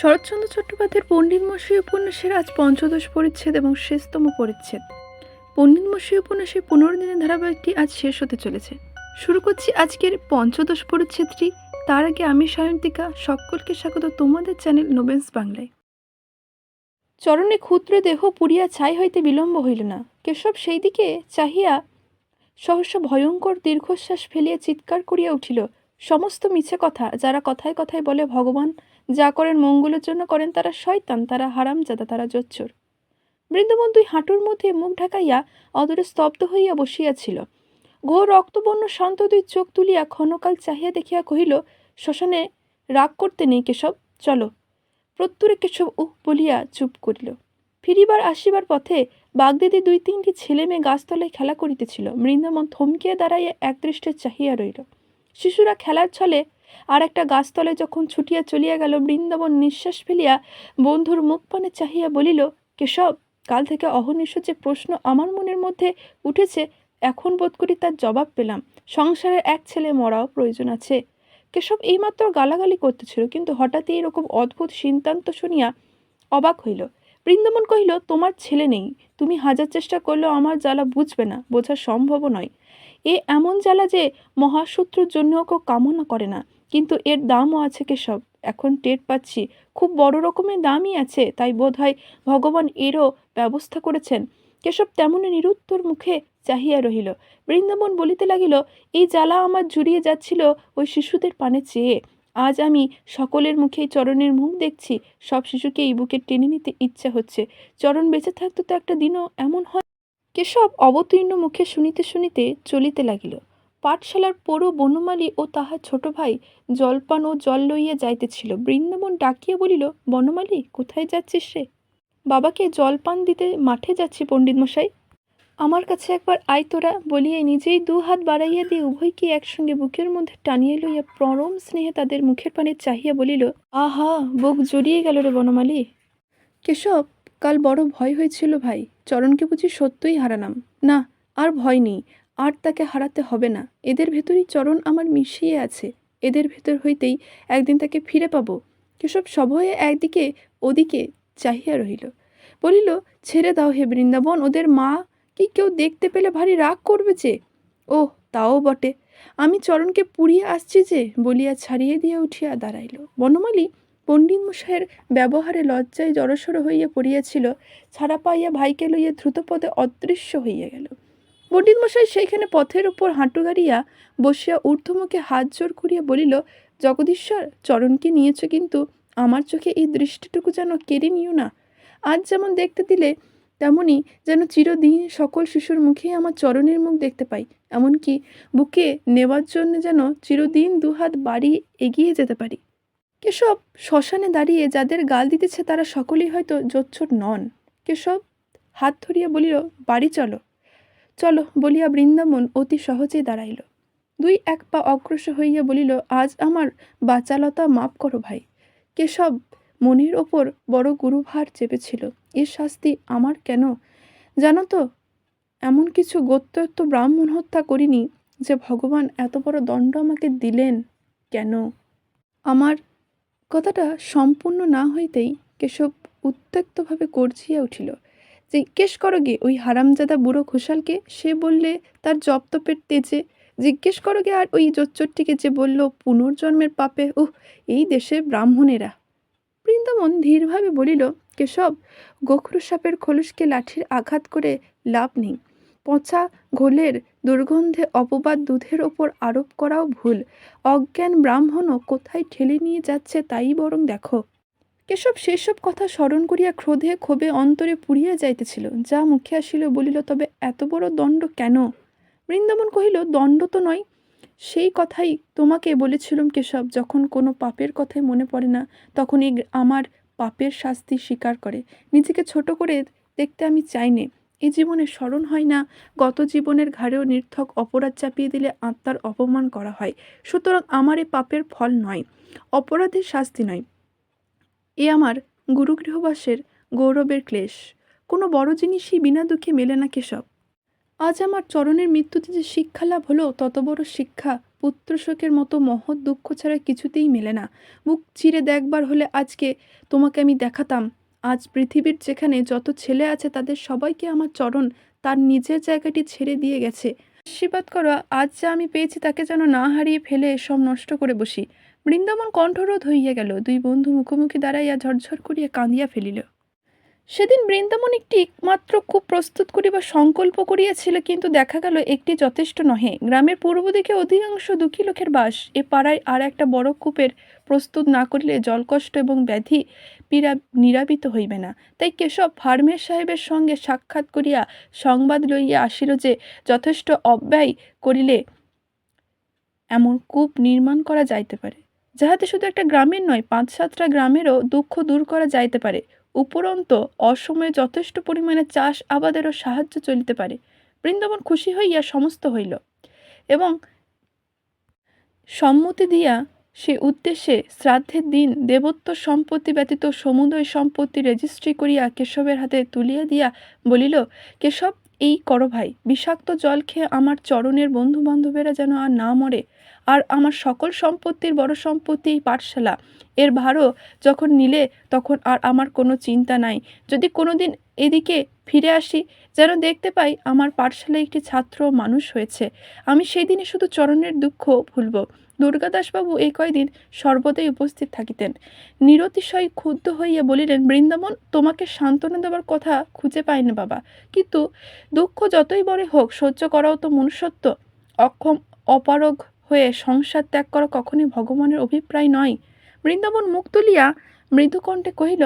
শরৎচন্দ্র চট্টোপাধ্যায়ের পণ্ডিত মশাই উপন্যাসের আজ পঞ্চদশ পরিচ্ছেদ এবং শেষতম পরিচ্ছেদ। পণ্ডিত মশাই উপন্যাসের পনেরো দিনের ধারাবাহিকটি আজ শেষ হতে চলেছে। শুরু করছি আজকের পঞ্চদশ পরিচ্ছেদটি। তার আগে আমি সায়ন্তিকা সকলকে স্বাগত তোমাদের চ্যানেল নোবেন্স বাংলায়। চরণে ক্ষুদ্র দেহ পুরিয়া ছাই হইতে বিলম্ব হইল না। কেশব সেই দিকে চাহিয়া সহসা ভয়ঙ্কর দীর্ঘশ্বাস ফেলিয়া চিৎকার করিয়া উঠিল, সমস্ত মিছে কথা, যারা কথায় কথায় বলে ভগবান যা করেন মঙ্গলের জন্য করেন তারা শয়তান, তারা হারামজাদা, তারা জোচ্চোর বৃন্দাবন দুই হাঁটুর মধ্যে মুখ ঢাকাইয়া অদূরে স্তব্ধ হইয়া বসিয়াছিল। ঘোর রক্তবর্ণ শান্ত দুই চোখ তুলিয়া ক্ষণকাল চাহিয়া দেখিয়া কহিল, শ্মশানে রাগ করতে নেই কেশব, চলো। প্রত্যুরে কেশব উহ বলিয়া চুপ করিল। ফিরিবার আসিবার পথে বাগদেদে দুই তিনটি ছেলে মেয়ে গাছতলায় খেলা করিতেছিল। বৃন্দাবন থমকিয়া দাঁড়াইয়া একদৃষ্টে চাহিয়া রইল। শিশুরা খেলার ছলে আর একটা গাছতলায় যখন ছুটিয়া চলিয়া গেল, বৃন্দাবন নিঃশ্বাস ফেলিয়া বন্ধুর মুখ পানে চাহিয়া বলিল, কেশব, কাল থেকে অহর্নিশ যে প্রশ্ন আমার মনের মধ্যে উঠেছে, এখন বোধ করি তার জবাব পেলাম। সংসারের এক ছেলে মরাও প্রয়োজন আছে কেশব এইমাত্র গালাগালি করতেছিল, কিন্তু হঠাৎই এরকম অদ্ভুত সিদ্ধান্ত শুনিয়া অবাক হইল। বৃন্দাবন কহিল, তোমার ছেলে নেই। তুমি হাজার চেষ্টা করলেও আমার জ্বালা বুঝবে না, বোঝা সম্ভব নয়। এ এমন জ্বালা যে মহাশত্রুর জন্যও কেউ কামনা করে না। কিন্তু এর দামও আছে কেশব। এখন টের পাচ্ছি খুব বড় রকমের দামই আছে, তাই বোধহয় ভগবান এরও ব্যবস্থা করেছেন। কেশব তেমনই নিরুত্তর মুখে চাহিয়া রহিল। বৃন্দাবন বলিতে লাগিল, এই জ্বালা আমার জুড়িয়ে যাচ্ছিল ওই শিশুদের পানে চেয়ে। আজ আমি সকলের মুখেই চরণের মুখ দেখছি, সব শিশুকে এই বুকে টেনে নিতে ইচ্ছা হচ্ছে। চরণ বেঁচে থাকতো তো একটা দিনও এমন হয়। কেশব অবতীর্ণ মুখে শুনিতে শুনিতে চলিতে লাগিল। পাঠশালার পোড়ো বনমালী ও তাহার ছোট ভাই জলপান ও জল লইয়া যাইতেছিল। বৃন্দাবন ডাকিয়া বলিল, বনমালী, কোথায় যাচ্ছিস রে? বাবাকে জলপান দিতে মাঠে যাচ্ছি পণ্ডিত মশাই আমার কাছে একবার আয় তোরা বলিয়া নিজেই দু হাত বাড়াইয়া দিয়ে উভয়কে একসঙ্গে বুকের মধ্যে টানিয়া লইয়া পরম স্নেহে তাদের মুখের পানে চাহিয়া বলিল, আহা, বুক জড়িয়ে গেল রে বনমালী। কেশব, কাল বড় ভয় হয়েছিল ভাই। চরণকে বুঝি সত্যই হারালাম। না, আর ভয় নেই। আর তাকে হারাতে হবে না। এদের ভেতরই চরণ আমার মিশিয়ে আছে। এদের ভেতর হইতেই একদিন তাকে ফিরে পাবো। কেশব সভয়ে একদিকে ওদিকে চাহিয়া রহিল। বলিল, ছেড়ে দাও হে বৃন্দাবন, ওদের মা কি কেউ দেখতে পেলে ভারী রাগ করবে যে? ও তাও বটে। আমি চরণকে পুড়িয়ে আসছি যে, বলিয়া ছাড়িয়ে দিয়া উঠিয়া দাঁড়াইল। বনমালী পণ্ডিত মশাইয়ের ব্যবহারে লজ্জায় জড়সড় হইয়া পড়িয়াছিল। ছাড়া পাইয়া ভাইকে লইয়া দ্রুতপদে অদৃশ্য হইয়া গেল। পণ্ডিত মশাই সেইখানে পথের উপর হাঁটু গাড়িয়া বসিয়া ঊর্ধ্বমুখে হাত জোর করিয়া বলিল, জগদীশ্বর, চরণকে নিয়েছ কিন্তু আমার চোখে এই দৃষ্টিটুকু যেন কেড়ে নিও না। আজ যেমন দেখতে দিলে, তেমনি যেন চিরদিন সকল শিশুর মুখেই আমার চরণের মুখ দেখতে পাই। এমনকি বুকে নেওয়ার জন্য যেন চিরদিন দুহাত বাড়ি এগিয়ে যেতে পারি। কেশব, শ্মশানে দাঁড়িয়ে যাদের গাল দিতেছে তারা সকলেই হয়তো জোচ্ছর নন। কেশব, হাত ধরিয়া বলিল, বাড়ি চলো। চলো বলিয়া বৃন্দাবন অতি সহজেই দাঁড়াইল। দুই এক পা অগ্রসর হইয়া বলিল, আজ আমার বাচালতা মাপ করো ভাই। কেশব, মনের ওপর বড় গুরুভার চেপেছিল। এর শাস্তি আমার কেন? জানো তো, এমন কিছু গোত্রত্ব ব্রাহ্মণ হত্যা করিনি যে ভগবান এত বড় দণ্ড আমাকে দিলেন কেন? আমার কথাটা সম্পূর্ণ না হইতেই কেশব উত্ত্যক্তভাবে গর্জিয়া উঠিল। জিজ্ঞেস করো গে ওই হারামজাদা বুড়ো ঘোষালকে সে বললে, তার জপ্তপের তেজে। জিজ্ঞেস করো গে আর ওই জোচ্চরটিকে যে বলল, পুনর্জন্মের পাপে? উহ, এই দেশে ব্রাহ্মণেরা। বৃন্দাবন ধীরভাবে বলিল, কেশব, গোখরু সাপের খোলসকে লাঠির আঘাত করে লাভ নেই। পচা ঘোলের দুর্গন্ধে অপবাদ দুধের ওপর আরোপ করাও ভুল। অজ্ঞান ব্রাহ্মণও কোথায় ঠেলে নিয়ে যাচ্ছে তাই বরং দেখো। কেশব সেসব কথা স্মরণ করিয়া ক্রোধে ক্ষোভে অন্তরে পুড়িয়া যাইতেছিল। যা মুখে আসিল বলিল, তবে এত বড় দণ্ড কেন? বৃন্দাবন কহিল, দণ্ড তো নয়। সেই কথাই তোমাকে বলেছিলাম কেশব, যখন কোনো পাপের কথাই মনে পড়ে না তখন এই আমার পাপের শাস্তি স্বীকার করে। নিজেকে ছোট করে দেখতে আমি চাই নে এ জীবনে স্মরণ হয় না, গত জীবনের ঘাড়েও নির্থক অপরাধ চাপিয়ে দিলে আত্মার অপমান করা হয়। সুতরাং আমার এ পাপের ফল নয়। অপরাধের শাস্তি নয়। এ আমার গুরুগৃহবাসের গৌরবের ক্লেশ। কোনো বড় জিনিসই বিনা দুঃখে মেলে না কেশব। আজ আমার চরণের মৃত্যুতে যে শিক্ষা লাভ হলো, তত বড় শিক্ষা পুত্রশোকের মতো মহৎ দুঃখ ছাড়া কিছুতেই মেলে না। বুক চিরে দেখবার হলে আজকে তোমাকে আমি দেখাতাম। আজ পৃথিবীর যেখানে যত ছেলে আছে, তাদের সবাইকে আমার চরণ তার নিজের জায়গাটি ছেড়ে দিয়ে গেছে। আশীর্বাদ করো, আজ যা আমি পেয়েছি তাকে যেন না হারিয়ে ফেলে সব নষ্ট করে বসি। বৃন্দাবন কণ্ঠরোধ হইয়া গেল। দুই বন্ধু মুখোমুখি দাঁড়াইয়া ঝরঝর করিয়া কাঁদিয়া ফেলিল। সেদিন বৃন্দাবন একটি মাত্র খুব প্রস্তুত করিবার সংকল্প করিয়াছিল, কিন্তু দেখা গেল একটি যথেষ্ট নহে। গ্রামের পূর্ব দিকে অধিকাংশ দুঃখী লোকের বাস, এ পাড়ায় আর একটা বড় কূপের প্রস্তুত না করিলে জলকষ্ট এবং ব্যাধি পীড়া নিরাবিত হইবে না। তাই কেশব ফার্মের সাহেবের সঙ্গে সাক্ষাৎ করিয়া সংবাদ লইয়া আসিল যে, যথেষ্ট অব্যয় করিলে এমন কূপ নির্মাণ করা যাইতে পারে। যাহাতে শুধু একটা গ্রামের নয় পাঁচ সাতটা গ্রামেরও দুঃখ দূর করা যাইতে পারে। উপরন্ত, অসময়ে যথেষ্ট পরিমাণে চাষ আবাদেরও সাহায্য চলিতে পারে। বৃন্দাবন খুশি হইয়া সমস্ত হইল এবং সম্মতি দিয়া সে উদ্দেশ্যে শ্রাদ্ধের দিন দেবত্ব সম্পত্তি ব্যতীত সমুদয় সম্পত্তি রেজিস্ট্রি করিয়া কেশবের হাতে তুলিয়া দিয়া বলিল, কেশব, এই করো ভাই, বিষাক্ত জল খেয়ে আমার চরণের বন্ধু বান্ধবেরা যেন আর না মরে। আর আমার সকল সম্পত্তির বড় সম্পত্তি পাঠশালা। এর ভারও যখন নিলে তখন আর আমার কোনো চিন্তা নাই। যদি কোনো দিন এদিকে ফিরে আসি, যেন দেখতে পাই আমার পাঠশালায় একটি ছাত্র মানুষ হয়েছে। আমি সেই দিনে শুধু চরণের দুঃখ ভুলব। দুর্গাদাসবাবু এই কয়দিন সর্বদাই উপস্থিত থাকিতেন। নিরতিশয় ক্ষুব্ধ হইয়া বলিলেন, বৃন্দাবন, তোমাকে সান্ত্বনা দেওয়ার কথা খুঁজে পাই না বাবা। কিন্তু দুঃখ যতই বড় হোক, সহ্য করাও তো মনুষ্যত্ব। অক্ষম, অপারগ হয়ে সংসার ত্যাগ করা কখনই ভগবানের অভিপ্রায় নয়। বৃন্দাবন মুখ তুলিয়া মৃদুকণ্ঠে কহিল,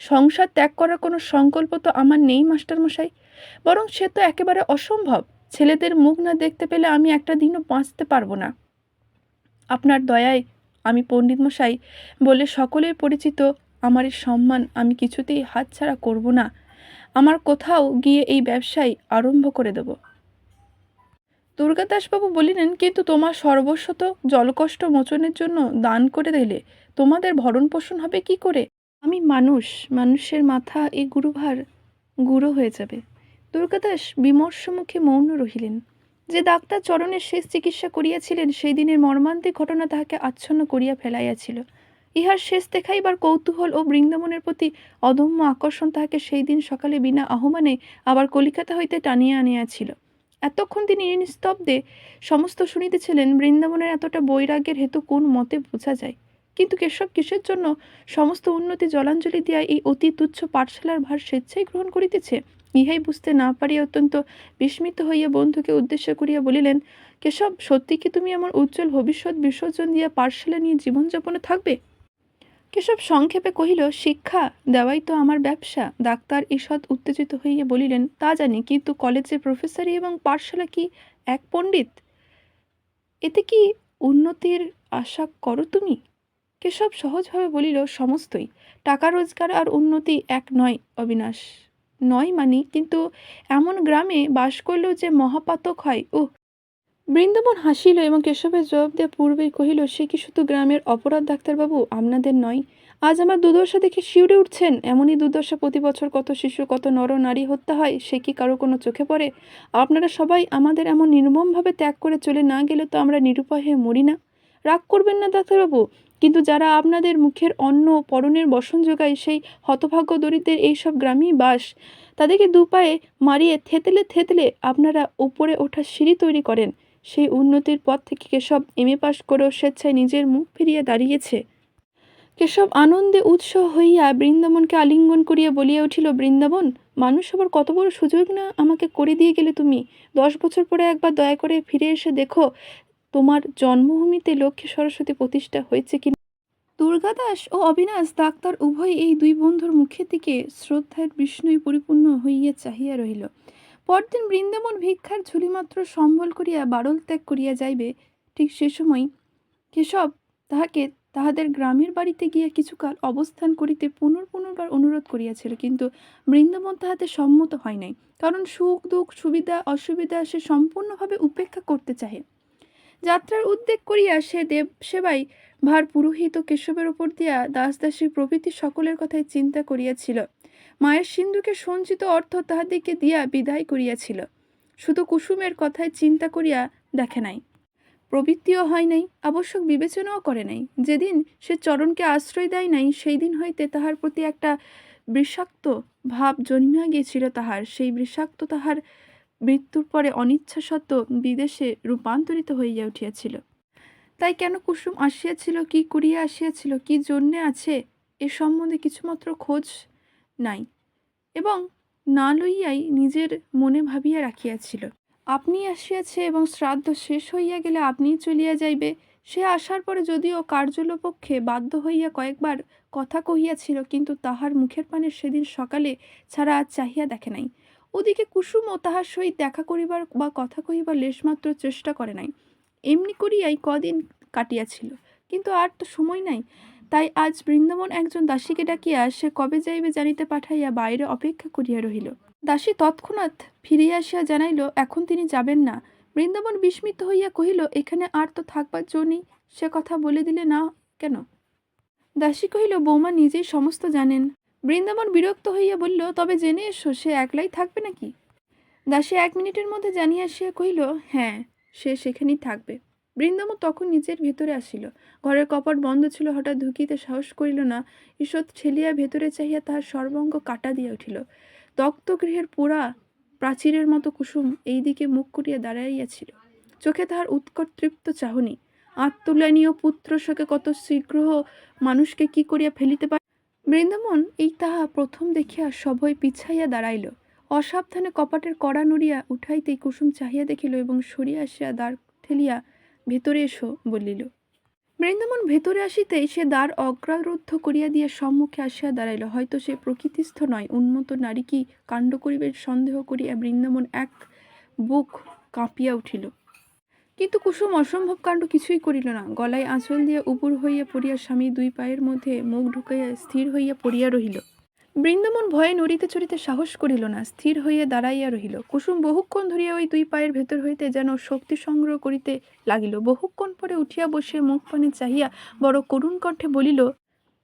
সংসার ত্যাগ করার কোনো সংকল্প তো আমার নেই মাস্টারমশাই বরং সে তো একেবারে অসম্ভব। ছেলেদের মুখ না দেখতে পেলে আমি একটা দিনও বাঁচতে পারব না। আপনার দয়ায় আমি পণ্ডিত মশাই বলে সকলের পরিচিত আমার এই সম্মান আমি কিছুতেই হাতছাড়া করব না। আমার কোথাও গিয়ে এই ব্যবসায় আরম্ভ করে দেব। দুর্গাদাসবাবু বলিলেন, কিন্তু তোমার সর্বস্ব তো জলকষ্ট মোচনের জন্য দান করে দিলে, তোমাদের ভরণ পোষণ হবে কি করে? আমি মানুষ, মানুষের মাথা এই গুরুভার গুঁড়ো হয়ে যাবে। দুর্গাদাস বিমর্ষ মুখে মৌন রহিলেন। যে ডাক্তার চরণের শেষ চিকিৎসা করিয়াছিলেন, সেই দিনের মর্মান্তিক ঘটনা তাহাকে আচ্ছন্ন করিয়া ফেলাইয়াছিল। ইহার শেষ দেখাইবার কৌতূহল ও বৃন্দাবনের প্রতি অদম্য আকর্ষণ তাহাকে সেই দিন সকালে বিনা আহ্বানে আবার কলিকাতা হইতে টানিয়া আনিয়াছিল। এতক্ষণ তিনি নিস্তব্ধে সমস্ত শুনিতেছিলেন, বৃন্দাবনের এতটা বৈরাগ্যের হেতু কোন মতে বোঝা যায়? কিন্তু কেশব কিসের জন্য সমস্ত উন্নতি জলাঞ্জলি দিয়া এই অতি তুচ্ছ পাঠশালার ভার স্বেচ্ছাই গ্রহণ করিতেছে? ইহাই বুঝতে না পারিয়া অত্যন্ত বিস্মিত হইয়া বন্ধুকে উদ্দেশ্য করিয়া বলিলেন, কেশব, সত্যি কি তুমি আমার উজ্জ্বল ভবিষ্যৎ বিসর্জন দিয়া পাঠশালা নিয়ে জীবনযাপনে থাকবে? কেশব সংক্ষেপে কহিল, শিক্ষা দেওয়াই তো আমার ব্যবসা। ডাক্তার ঈষৎ উত্তেজিত হইয়া বলিলেন, তা জানি, কিন্তু কলেজের প্রফেসরি এবং পাঠশালা কি এক পণ্ডিত? এতে কি উন্নতির আশা করো তুমি? কেশব সহজভাবে বলিল, সমস্তই। টাকা রোজগার আর উন্নতি এক নয়, অবিনাশ। নয় মানি কিন্তু এমন গ্রামে বাস করলেও যে মহাপাতক হয় ও বৃন্দাবন হাসিল এবং কেশবের জবাব দেওয়া পূর্বেই কহিল, সে কি শুধু গ্রামের অপরাধ, ডাক্তারবাবু? আপনাদের নয়। আজ আমার দুর্দশা দেখে শিউরে উঠছেন। এমনই দুর্দশা প্রতি বছর কত শিশু কত নর নারী হত্যা হয়, সে কি কারও কোনো চোখে পড়ে? আপনারা সবাই আমাদের এমন নির্মমভাবে ত্যাগ করে চলে না গেলে তো আমরা নিরুপায় হয়ে মরি না? রাগ করবেন না, ডাক্তারবাবু। কিন্তু যারা আপনাদের মুখের অন্ন পরনের বসন যোগায়, সেই হতভাগ্য দরিদ্রের এইসব গ্রামেই বাস। তাদেরকে দুপায়ে মারিয়ে থেতলে থেতলে আপনারা উপরে ওঠার সিঁড়ি তৈরি করেন। সেই উন্নতির পথ থেকে কেশব এম এ পাশ করেও স্বেচ্ছায় নিজের মুখ ফিরিয়ে দাঁড়িয়েছে। কেশব আনন্দে উৎসাহ হইয়া বৃন্দাবনকে আলিঙ্গন করিয়া বলিয়া উঠিল, বৃন্দাবন, মানুষ আবার কত বড় সুযোগ না আমাকে করে দিয়ে গেলে তুমি? দশ বছর পরে একবার দয়া করে ফিরে এসে দেখো, তোমার জন্মভূমিতে লক্ষ্মী সরস্বতী প্রতিষ্ঠা হয়েছে কি দুর্গাদাস ও অবিনাশ ডাক্তার উভয় এই দুই বন্ধুর মুখের দিকে শ্রদ্ধার বিষ্ণুই পরিপূর্ণ হইয়া চাহিয়া রহিল। পরদিন বৃন্দাবন ভিক্ষার ঝুলিমাত্র সম্বল করিয়া বারল ত্যাগ করিয়া যাইবে, ঠিক সে সময় কেশব তাহাকে তাহাদের গ্রামের বাড়িতে গিয়া কিছুকাল অবস্থান করিতে পুনর পুনর্বার অনুরোধ করিয়াছিল, কিন্তু বৃন্দাবন তাহাতে সম্মত হয় নাই, কারণ সুখ, দুঃখ, সুবিধা, অসুবিধা সে সম্পূর্ণভাবে উপেক্ষা করতে চাহে। যাত্রার উদ্বেগ করিয়া সে দেব সেবাই ভার পুরোহিত কেশবের উপর দিয়া দাসদাসী প্রভৃতি সকলের কথাই চিন্তা করিয়াছিল। মায়ের সিন্ধুকে সঞ্চিত অর্থ তাহাদিকে দিয়া বিদায় করিয়াছিল। শুধু কুসুমের কথায় চিন্তা করিয়া দেখে নাই। প্রবৃত্তিও হয় নাই, আবশ্যক বিবেচনাও করে নাই। যেদিন সে চরণকে আশ্রয় দেয় নাই সেই দিন হইতে তাহার প্রতি একটা বিষাক্ত ভাব জন্মিয়া গিয়েছিল তাহার। সেই বিষাক্ত তাহার মৃত্যুর পরে অনিচ্ছা সত্ত্বেও বিদেশে রূপান্তরিত হইয়া উঠিয়াছিল। তাই কেন কুসুম আসিয়াছিল, কি করিয়া আসিয়াছিল, কি জন্যে আছে, এ সম্বন্ধে কিছুমাত্র খোঁজ নাই এবং না লইয়াই নিজের মনে ভাবিয়া রাখিয়াছিল। আপনি আসিয়াছে এবং শ্রাদ্ধ শেষ হইয়া গেলে আপনিই চলিয়া যাইবে, সে আসার পরে যদিও কার্যলোপক্ষে বাধ্য হইয়া কয়েকবার কথা কহিয়াছিল, কিন্তু তাহার মুখের পানে সেদিন সকালে ছাড়া আর চাহিয়া দেখে নাই। ওদিকে কুসুমও তাহার সহিত দেখা করিবার বা কথা কহিবার লেশমাত্র চেষ্টা করে নাই। এমনি করিয়াই কদিন কাটিয়াছিল, কিন্তু আর তো সময় নাই। তাই আজ বৃন্দাবন একজন দাসীকে ডাকিয়া সে কবে যাইবে জানিতে পাঠাইয়া বাইরে অপেক্ষা করিয়া রহিল। দাসী তৎক্ষণাৎ ফিরিয়া আসিয়া জানাইল, এখন তিনি যাবেন না। বৃন্দাবন বিস্মিত হইয়া কহিল, এখানে আর তো থাকবার জো নেই, সে কথা বলে দিলে না কেন? দাসী কহিল, বৌমা নিজেই সমস্ত জানেন। বৃন্দাবন বিরক্ত হইয়া বলল, তবে জেনে এসো, সে একলাই থাকবে নাকি? দাসী এক মিনিটের মধ্যে জানিয়া আসিয়া কহিল হ্যাঁ সে সেখানেই থাকবে। বৃন্দাবন তখন নিজের ভেতরে আসিল। ঘরের কপাট বন্ধ ছিল, হঠাৎ ঢুকিতে সাহস করিল না। ঈষৎ ঠেলিয়া ভেতরে চাহিয়া তাহার সর্বঙ্গ কাটা দিয়া উঠিল। দগ্ধগৃহের পোড়া প্রাচীরের মতো কুসুম এই দিকে মুখ করিয়া দাঁড়াইয়াছিল। চোখে তাহার উৎকট তৃপ্ত চাহনি। আত্মলানীয় পুত্র শোকে কত শীঘ্র মানুষকে কি করিয়া ফেলিতে পারে বৃন্দাবন এই তাহা প্রথম দেখিয়া সভয় পিছাইয়া দাঁড়াইল। অসাবধানে কপাটের কড়া নড়িয়া উঠাইতেই কুসুম চাহিয়া দেখিল এবং সরিয়া আসিয়া দাঁড় ঠেলিয়া ভেতরে এসো বলিল। বৃন্দাবন ভেতরে আসিতেই সে দ্বার অগ্রারুদ্ধ করিয়া দিয়া সম্মুখে আসিয়া দাঁড়াইল। হয়তো সে প্রকৃতিস্থ নয়, উন্মত্ত নারী কি কাণ্ড করিবে সন্দেহ করিয়া বৃন্দাবন এক বুক কাঁপিয়া উঠিল। কিন্তু কুসুম অসম্ভব কাণ্ড কিছুই করিল না। গলায় আঁচল দিয়া উপুর হইয়া পড়িয়া স্বামী দুই পায়ের মধ্যে মুখ ঢুকাইয়া স্থির হইয়া পড়িয়া রহিল। বৃন্দাবন ভয়ে নড়িতে চড়িতে সাহস করিল না, স্থির হইয়া দাঁড়াইয়া রহিল। কুসুম বহুক্ষণ ধরিয়া ওই দুই পায়ের ভেতর হইতে যেন শক্তি সংগ্রহ করিতে লাগিল। বহুক্ষণ পরে উঠিয়া বসে মুখ পানে চাহিয়া বড় করুণ কণ্ঠে বলিল,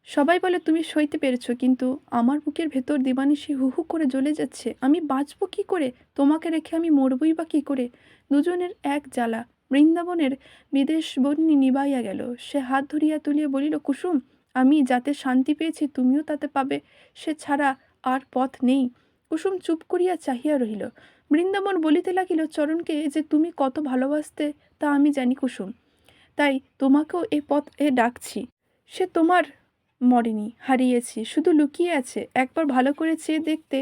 সবাই বলে তুমি সইতে পেরেছ, কিন্তু আমার বুকের ভেতর দিবানিশি হু হু করে জ্বলে যাচ্ছে। আমি বাঁচব কি করে? তোমাকে রেখে আমি মরবই বা কি করে? দুজনের এক জ্বালা বৃন্দাবনের বিদেশ বন্যী নিবাইয়া গেল। সে হাত ধরিয়া তুলিয়া বলিল, কুসুম আমি যাতে শান্তি পেয়েছি, তুমিও তাতে পাবে, সে ছাড়া আর পথ নেই। কুসুম চুপ করিয়া চাহিয়া রহিল। বৃন্দাবন বলিতে লাগিল, চরণকে যে তুমি কত ভালোবাসতে, তা আমি জানি কুসুম। তাই তোমাকেও এ পথ এ ডাকছি। সে তোমার মরেনি, হারিয়েছি, শুধু লুকিয়ে আছে। একবার ভালো করে চেয়ে দেখতে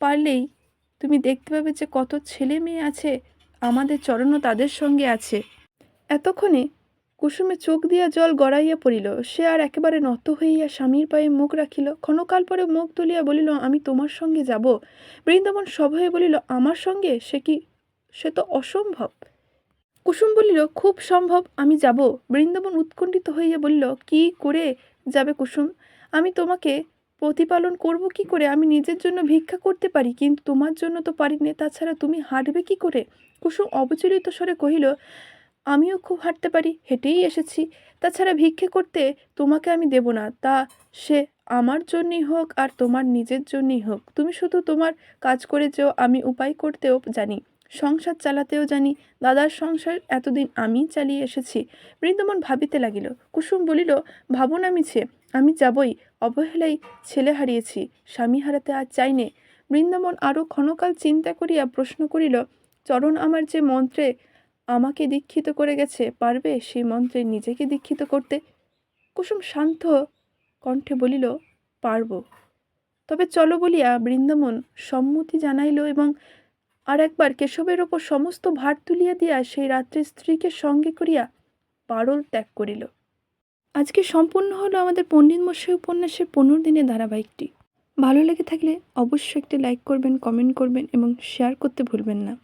পারলেই তুমি দেখতে পাবে যে কত ছেলে মেয়ে আছে, আমাদের চরণও তাদের সঙ্গে আছে। এতক্ষণে কুসুমে চোখ দিয়া জল গড়াইয়া পড়িল। সে আর একেবারে নত হইয়া স্বামীর পায়ে মুখ রাখিল। ক্ষণকাল পরে মুখ তুলিয়া বলিল, আমি তোমার সঙ্গে যাব। বৃন্দাবন সভয়ে বলিল, আমার সঙ্গে? সে কি, সে তো অসম্ভব। কুসুম বলিল, খুব সম্ভব, আমি যাব। বৃন্দাবন উৎকণ্ঠিত হইয়া বলিল, কি করে যাবে কুসুম? আমি তোমাকে প্রতিপালন করব কি করে? আমি নিজের জন্য ভিক্ষা করতে পারি, কিন্তু তোমার জন্য তো পারি নে, তাছাড়া তুমি হাঁটবে কি করে? কুসুম অবচলিত স্বরে কহিল আমিও খুব হাঁটতে পারি, হেঁটেই এসেছি। তাছাড়া ভিক্ষে করতে তোমাকে আমি দেব না, তা সে আমার জন্যই হোক আর তোমার নিজের জন্যই হোক। তুমি শুধু তোমার কাজ করে যেও, আমি উপায় করতেও জানি, সংসার চালাতেও জানি। দাদার সংসার এতদিন আমি চালিয়ে এসেছি। বৃন্দমন ভাবিতে লাগিল, কুসুম বলিল ভাবো না মিছে আমি যাবই অবহেলায় ছেলে হারিয়েছি, স্বামী হারাতে আর চাইনে বৃন্দাবন আরও ক্ষণকাল চিন্তা করিয়া প্রশ্ন করিল, চরণ আমার যে মন্ত্রে আমাকে দীক্ষিত করে গেছে, পারবে সেই মন্ত্রে নিজেকে দীক্ষিত করতে? কুসুম শান্ত কণ্ঠে বলিল, পারব। তবে চলো বলিয়া বৃন্দাবন সম্মতি জানাইল এবং আর একবার কেশবের ওপর সমস্ত ভার তুলিয়া দিয়া সেই রাত্রে স্ত্রীকে সঙ্গে করিয়া পারল ত্যাগ করিল। আজকে সম্পূর্ণ হলো আমাদের পণ্ডিত মশাই উপন্যাসের পনেরো দিনের ধারাবাহিকটি। ভালো লেগে থাকলে অবশ্যই একটি লাইক করবেন, কমেন্ট করবেন এবং শেয়ার করতে ভুলবেন না।